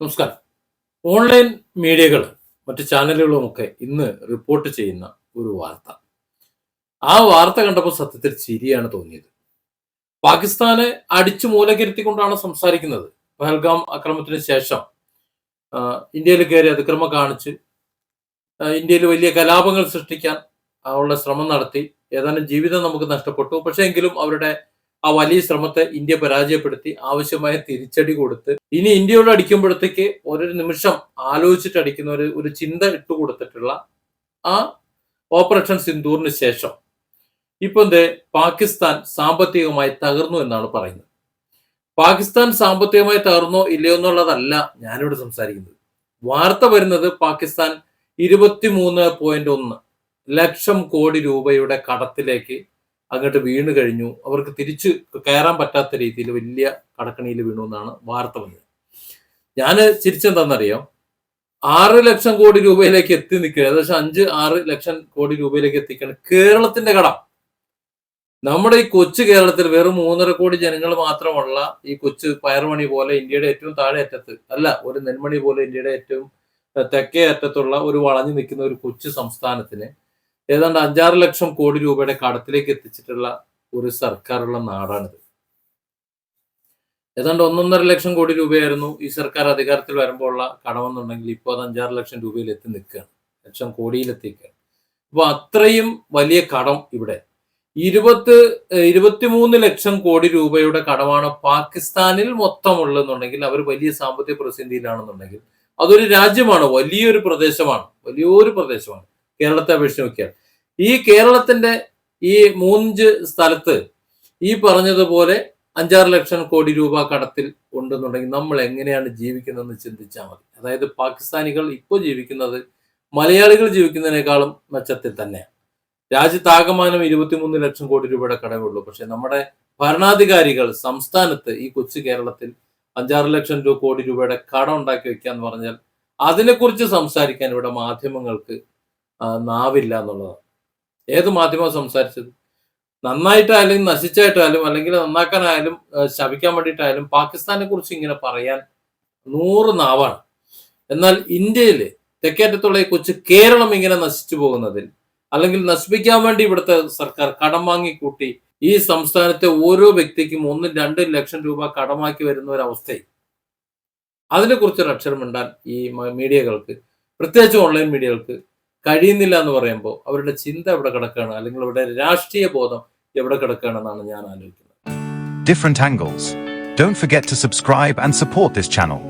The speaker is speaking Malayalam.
നമസ്കാരം. ഓൺലൈൻ മീഡിയകൾ മറ്റ് ചാനലുകളുമൊക്കെ ഇന്ന് റിപ്പോർട്ട് ചെയ്യുന്ന ഒരു വാർത്ത. ആ വാർത്ത കണ്ടപ്പോൾ സത്യത്തിൽ ചിരിയാണ് തോന്നിയത്. പാകിസ്ഥാനെ അടിച്ചു മൂലകിരുത്തിക്കൊണ്ടാണ് സംസാരിക്കുന്നത്. പഹൽഗാം അക്രമത്തിന് ശേഷം ഇന്ത്യയിൽ കയറി അതിക്രമം കാണിച്ച് ഇന്ത്യയിൽ വലിയ കലാപങ്ങൾ സൃഷ്ടിക്കാൻ ഉള്ള ശ്രമം നടത്തി. ഏതാനും ജീവിതം നമുക്ക് നഷ്ടപ്പെട്ടു. പക്ഷേ എങ്കിലും അവരുടെ ആ വലിയ ശ്രമത്തെ ഇന്ത്യ പരാജയപ്പെടുത്തി ആവശ്യമായ തിരിച്ചടി കൊടുത്ത് ഇനി ഇന്ത്യയോട് അടിക്കുമ്പോഴത്തേക്ക് ഓരോ നിമിഷം ആലോചിച്ചിട്ട് അടിക്കുന്ന ഒരു ഒരു ചിന്ത ഇട്ട് കൊടുത്തിട്ടുള്ള ആ ഓപ്പറേഷൻ സിന്ദൂറിന് ശേഷം. ഇപ്പൊ എന്തേ? പാകിസ്ഥാൻ സാമ്പത്തികമായി തകർന്നു എന്നാണ് പറയുന്നത്. പാകിസ്ഥാൻ സാമ്പത്തികമായി തകർന്നോ ഇല്ലയോ എന്നുള്ളതല്ല ഞാനിവിടെ സംസാരിക്കുന്നത്. വാർത്ത വരുന്നത് പാകിസ്ഥാൻ ഇരുപത്തിമൂന്ന് പോയിന്റ് ഒന്ന് ലക്ഷം കോടി രൂപയുടെ കടത്തിലേക്ക് അങ്ങോട്ട് വീണ് കഴിഞ്ഞു. അവർക്ക് തിരിച്ച് കയറാൻ പറ്റാത്ത രീതിയിൽ വലിയ കടക്കണിയിൽ വീണു എന്നാണ് വാർത്ത വന്നത്. ഞാൻ ചിരിച്ചെന്താണെന്നറിയാം? ആറ് ലക്ഷം കോടി രൂപയിലേക്ക് എത്തി നിൽക്കുക ഏകദേശം അഞ്ച് ആറ് ലക്ഷം കോടി രൂപയിലേക്ക് എത്തിക്കണം കേരളത്തിന്റെ കടം. നമ്മുടെ ഈ കൊച്ചു കേരളത്തിൽ വെറും മൂന്നര കോടി ജനങ്ങൾ മാത്രമുള്ള ഈ കൊച്ചു പയർമണി പോലെ ഇന്ത്യയുടെ ഏറ്റവും താഴെ അറ്റത്ത് അല്ല ഒരു നെന്മണി പോലെ ഇന്ത്യയുടെ ഏറ്റവും തെക്കേ അറ്റത്തുള്ള ഒരു വളഞ്ഞു നിൽക്കുന്ന ഒരു കൊച്ചു സംസ്ഥാനത്തിന് ഏതാണ്ട് അഞ്ചാറ് ലക്ഷം കോടി രൂപയുടെ കടത്തിലേക്ക് എത്തിച്ചിട്ടുള്ള ഒരു സർക്കാരുള്ള നാടാണിത്. ഏതാണ്ട് ഒന്നൊന്നര ലക്ഷം കോടി രൂപയായിരുന്നു ഈ സർക്കാർ അധികാരത്തിൽ വരുമ്പോൾ ഉള്ള കടമെന്നുണ്ടെങ്കിൽ ഇപ്പോൾ അത് അഞ്ചാറ് ലക്ഷം രൂപയിൽ എത്തി നിൽക്കുകയാണ്. ലക്ഷം കോടിയിലെത്തിക്കുകയാണ് അപ്പൊ അത്രയും വലിയ കടം ഇവിടെ. ഇരുപത്ത് ഇരുപത്തിമൂന്ന് ലക്ഷം കോടി രൂപയുടെ കടമാണ് പാകിസ്ഥാനിൽ മൊത്തമുള്ളതെന്നുണ്ടെങ്കിൽ അവർ വലിയ സാമ്പത്തിക പ്രതിസന്ധിയിലാണെന്നുണ്ടെങ്കിൽ അതൊരു രാജ്യമാണ് വലിയൊരു പ്രദേശമാണ് വലിയൊരു പ്രദേശമാണ്. കേരളത്തെ അപേക്ഷിച്ച് നോക്കിയാൽ. ഈ കേരളത്തിന്റെ ഈ മൂഞ്ച് സ്ഥലത്ത് ഈ പറഞ്ഞതുപോലെ അഞ്ചാറ് ലക്ഷം കോടി രൂപ കടത്തിൽ ഉണ്ടെന്നുണ്ടെങ്കിൽ നമ്മൾ എങ്ങനെയാണ് ജീവിക്കുന്നതെന്ന് ചിന്തിച്ചാൽ മതി. അതായത് പാകിസ്ഥാനികൾ ഇപ്പോൾ ജീവിക്കുന്നത് മലയാളികൾ ജീവിക്കുന്നതിനേക്കാളും മെച്ചത്തിൽ തന്നെയാണ്. രാജ്യത്താകമാനം ഇരുപത്തിമൂന്ന് ലക്ഷം കോടി രൂപയുടെ കടമുള്ളൂ പക്ഷെ നമ്മുടെ ഭരണാധികാരികൾ സംസ്ഥാനത്ത് ഈ കൊച്ചു കേരളത്തിൽ അഞ്ചാറ് ലക്ഷം രൂപ കോടി രൂപയുടെ കടം ഉണ്ടാക്കി വെക്കുക എന്ന് പറഞ്ഞാൽ അതിനെക്കുറിച്ച് സംസാരിക്കാൻ ഇവിടെ മാധ്യമങ്ങൾക്ക് നാവില്ല എന്നുള്ളതാണ്. ഏത് മാധ്യമം സംസാരിച്ചത്? നന്നായിട്ടായാലും നശിച്ചായിട്ടായാലും അല്ലെങ്കിൽ നന്നാക്കാനായാലും ശപിക്കാൻ വേണ്ടിയിട്ടായാലും പാകിസ്ഥാനെ കുറിച്ച് ഇങ്ങനെ പറയാൻ നൂറ് നാവാണ്. എന്നാൽ ഇന്ത്യയിൽ തെക്കേറ്റത്തുള്ള ഈ കൊച്ചു കേരളം ഇങ്ങനെ നശിച്ചു പോകുന്നതിൽ അല്ലെങ്കിൽ നശിപ്പിക്കാൻ വേണ്ടി ഇവിടുത്തെ സർക്കാർ കടം വാങ്ങിക്കൂട്ടി ഈ സംസ്ഥാനത്തെ ഓരോ വ്യക്തിക്കും ഒന്നും രണ്ട് ലക്ഷം രൂപ കടമാക്കി വരുന്ന ഒരു അവസ്ഥയിൽ. അതിനെക്കുറിച്ച് ഒരു അക്ഷരം മിണ്ടാൻ ഈ മീഡിയകൾക്ക് പ്രത്യേകിച്ച് ഓൺലൈൻ മീഡിയകൾക്ക് കഴിയുന്നില്ല എന്ന് പറയുമ്പോൾ അവരുടെ ചിന്ത എവിടെ കിടക്കുകയാണ് അല്ലെങ്കിൽ അവരുടെ രാഷ്ട്രീയ ബോധം എവിടെ കിടക്കുകയാണെന്നാണ് ഞാൻ ആലോചിക്കുന്നത്. Different angles don't forget to subscribe and support this channel.